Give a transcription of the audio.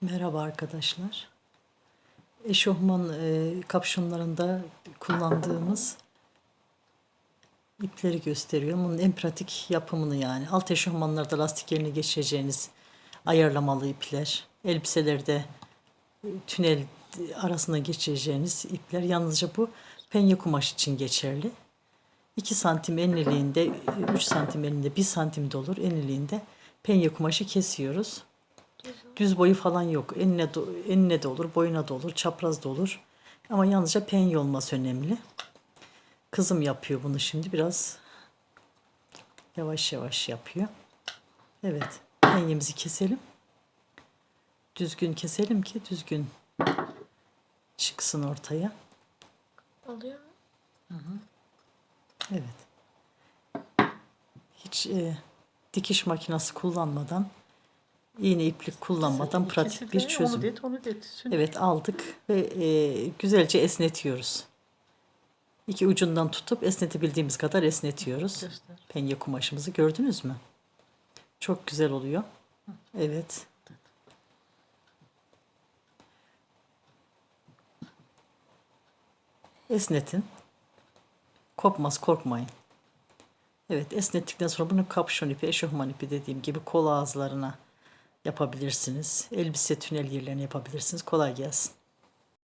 Merhaba arkadaşlar. Eşofman e, kapşonlarında kullandığımız ipleri gösteriyor. Bunun en pratik yapımını yani. Alt eşofmanlarda lastik yerine geçireceğiniz ayarlamalı ipler. Elbiselerde e, tünel arasına geçireceğiniz ipler. Yalnızca bu penye kumaş için geçerli. 2 santim enliliğinde, 3 santim enliliğinde, 1 santim de olur enliliğinde penye kumaşı kesiyoruz. Düz boyu falan yok. Enine, do- enine de olur, boyuna da olur, çapraz da olur. Ama yalnızca penye olması önemli. Kızım yapıyor bunu şimdi biraz yavaş yavaş yapıyor. Evet, penyemizi keselim. Düzgün keselim ki düzgün çıksın ortaya. Oluyor mu? Evet. Hiç e, dikiş makinesi kullanmadan, iğne iplik kullanmadan pratik bir çözüm. Onu det, onu det. Evet aldık ve e, güzelce esnetiyoruz. İki ucundan tutup esnetebildiğimiz kadar esnetiyoruz. Göster. Penye kumaşımızı gördünüz mü? Çok güzel oluyor. Evet. Esnetin. Kopmaz korkmayın. Evet esnettikten sonra bunu kapşon ipi, eşofman ipi dediğim gibi kol ağızlarına yapabilirsiniz. Elbise tünel yerlerine yapabilirsiniz. Kolay gelsin.